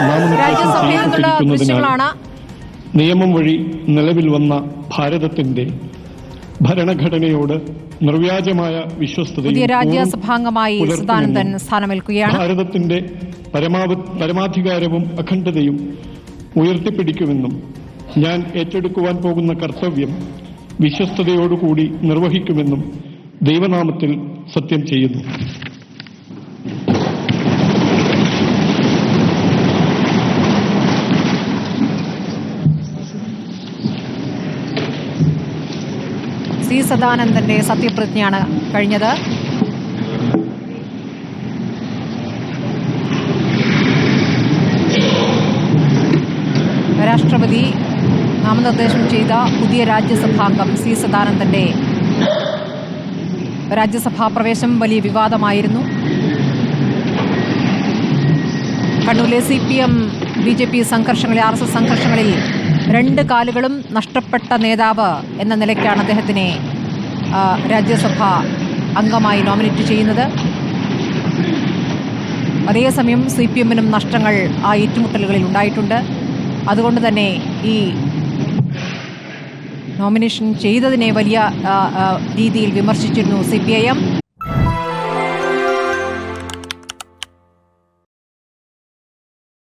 നാമനിർദ്ദേശം രാജ്യസഭയിൽ നിന്നുള്ള ദൃശ്യങ്ങളാണ് നിയമം വഴി നിലവിൽ വന്ന ഭാരതത്തിന്റെ ഭരണഘടനയോട് നിർവ്യാജമായ വിശ്വസ്തതയും രാജ്യസഭാംഗമായി സദാനന്ദൻ സ്ഥാനമേൽക്കുകയാണ്. ഭാരതത്തിന്റെ പരമാധികാരവും അഖണ്ഡതയും ഉയർത്തിപ്പിടിക്കുമെന്നും ഞാൻ ഏറ്റെടുക്കുവാൻ പോകുന്ന കർത്തവ്യം വിശ്വസ്തയോടുകൂടി നിർവഹിക്കുമെന്നും ദൈവനാമത്തിൽ സത്യം ചെയ്യുന്നു. സി സദാനന്ദന്റെ സത്യപ്രതിജ്ഞയാണ് കഴിഞ്ഞത്. രാഷ്ട്രപതി നാമനിർദ്ദേശം ചെയ്ത പുതിയ രാജ്യസഭാംഗം സി സദാനന്ദന്റെ രാജ്യസഭാ പ്രവേശം വലിയ വിവാദമായിരുന്നു. കണ്ണൂരിലെ C P M B J P സംഘർഷങ്ങളിൽ R S S സംഘർഷങ്ങളിൽ രണ്ട് കാലുകളും നഷ്ടപ്പെട്ട നേതാവ് എന്ന നിലയ്ക്കാണ് അദ്ദേഹത്തിനെ രാജ്യസഭ അംഗമായി നോമിനേറ്റ് ചെയ്യുന്നത്. അതേസമയം സി പി എമ്മിനും നഷ്ടങ്ങൾ ആ ഏറ്റുമുട്ടലുകളിൽ ഉണ്ടായിട്ടുണ്ട്. അതുകൊണ്ട് തന്നെ ഈ നോമിനേഷൻ ചെയ്തതിനെ വലിയ രീതിയിൽ വിമർശിച്ചിരുന്നു സി പി ഐ എം